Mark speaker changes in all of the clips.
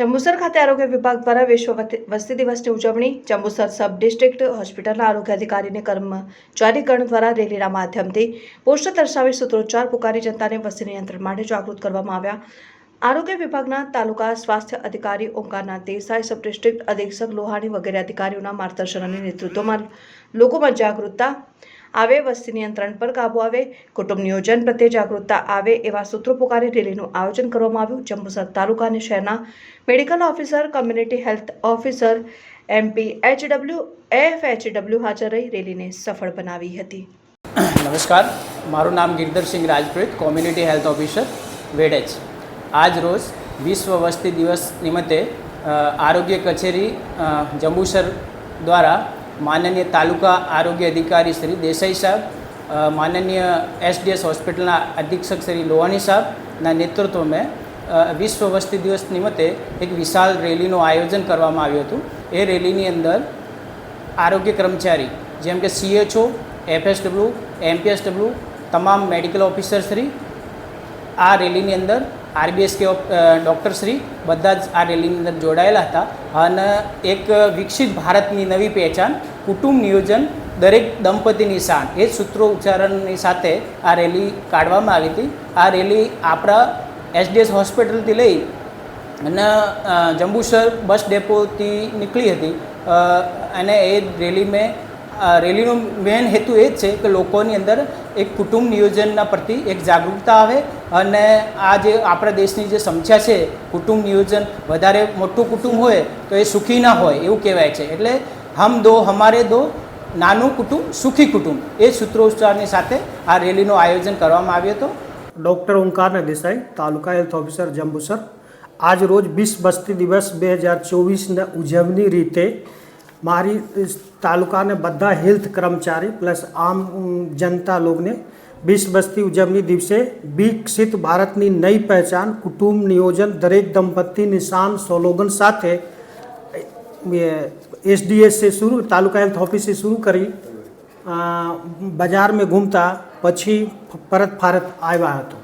Speaker 1: જંબુસર ખાતે આરોગ્ય વિભાગ દ્વારા વિશ્વ વસ્તી દિવસની ઉજવણી જંબુસર સબ ડિસ્ટ્રિક્ટ હોસ્પિટલના આરોગ્ય અધિકારીને કર્મચારીગણ દ્વારા રેલીના માધ્યમથી પોસ્ટર દર્શાવી સૂત્રોચ્ચાર પુકારી જનતાને વસ્તી નિયંત્રણ માટે જાગૃત કરવામાં આવ્યા. આરોગ્ય વિભાગના તાલુકા સ્વાસ્થ્ય અધિકારી ઓમકારનાથ દેસાઈ સબ ડિસ્ટ્રિક્ટ અધિક્ષક લોહાણી વગેરે અધિકારીઓના માર્ગદર્શન અને નેતૃત્વમાં લોકોમાં જાગૃતતા આવે, વસ્તી નિયંત્રણ પર કાબુ આવે, કુટુંબ નિયોજન પ્રત્યે જાગૃતતા આવે એવા સૂત્રો પુકારી રેલીનું આયોજન કરવામાં આવ્યું. જંબુસર તાલુકા અને શહેરના medical officer, community health officer MP HW FHW હાજર રહી રેલીને સફળ બનાવી હતી.
Speaker 2: નમસ્કાર. મારું નામ Girdharsinh Rajpreet community health officer, Vedej. આજ રોજ વિશ્વ વસ્તી દિવસ નિમિત્તે આરોગ્ય કચેરી જંબુસર દ્વારા માનનીય તાલુકા આરોગ્ય અધિકારી શ્રી દેસાઈ સાહેબ માનનીય એસડીએસ હોસ્પિટલના અધિક્ષક શ્રી લોહાણી સાહેબના નેતૃત્વમાં વિશ્વ વસ્તી દિવસ નિમિત્તે એક વિશાળ રેલીનું આયોજન કરવામાં આવ્યું હતું. એ રેલીની અંદર આરોગ્ય કર્મચારી જેમ કે સીએચઓ એફએસડબલ્યુ એમપીએસડબલ્યુ તમામ મેડિકલ ઓફિસરશ્રી આ રેલીની અંદર આરબીએસકે ડૉક્ટરશ્રી બધા જ આ રેલીની અંદર જોડાયેલા હતા અને એક વિકસિત ભારતની નવી પહેચાન, કુટુંબ નિયોજન, દરેક દંપતીની શાન એ સૂત્રો ઉચ્ચારણની સાથે આ રેલી કાઢવામાં આવી હતી. આ રેલી આપણા એસડીએસ હોસ્પિટલથી લઈ અને જંબુસર બસ ડેપોથી નીકળી હતી. અને એ રેલી મેં અ, રેલીનો મેન હેતુ એ જ છે કે લોકોની અંદર એક કુટુંબ નિયોજનના પ્રતિ એક જાગૃતતા આવે અને આ જે આપણા દેશની જે સમસ્યા છે કુટુંબ નિયોજન વધારે મોટું કુટુંબ હોય તો એ સુખી ના હોય એવું કહેવાય છે. એટલે હમ દો હમારે દો નાનું કુટુંબ સુખી કુટુંબ એ સૂત્રોચ્ચારની સાથે આ રેલીનું આયોજન કરવામાં આવ્યું હતું.
Speaker 3: Doctor Omkarnath Desai taluka health officer Jambusar. આજ રોજ વિશ્વ બસ્તી દિવસ બે હજાર ચોવીસના ઉજવણી રીતે મારી તાલુકાને બધા હેલ્થ કર્મચારી પ્લસ આમ જનતા લોકોને બીસ બસ્તી ઉજવણી દિવસે વિકસિત ભારતની નઈ પહેચાન કુટુંબ નિયોજન દરેક દંપતી નિશાન સ્લોગન સાથે એસડીએસ સે શરૂ તાલુકા હેલ્થ ઓફિસે શરૂ કરી બજારમાં ઘૂમતા પછી પરત ભારત આવ્યા હતો.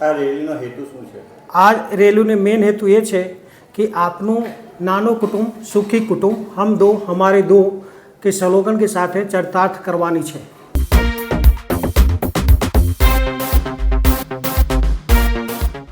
Speaker 4: આ રેલીનો હેતુ શું છે?
Speaker 3: આ રેલીનો મેઇન હેતુ એ છે કે આપનું નાનું કુટુંબ સુખી કુટુંબ હમ દો હમારે દો કે સ્લોગન કે સાથે ચરિતાર્થ કરવાની છે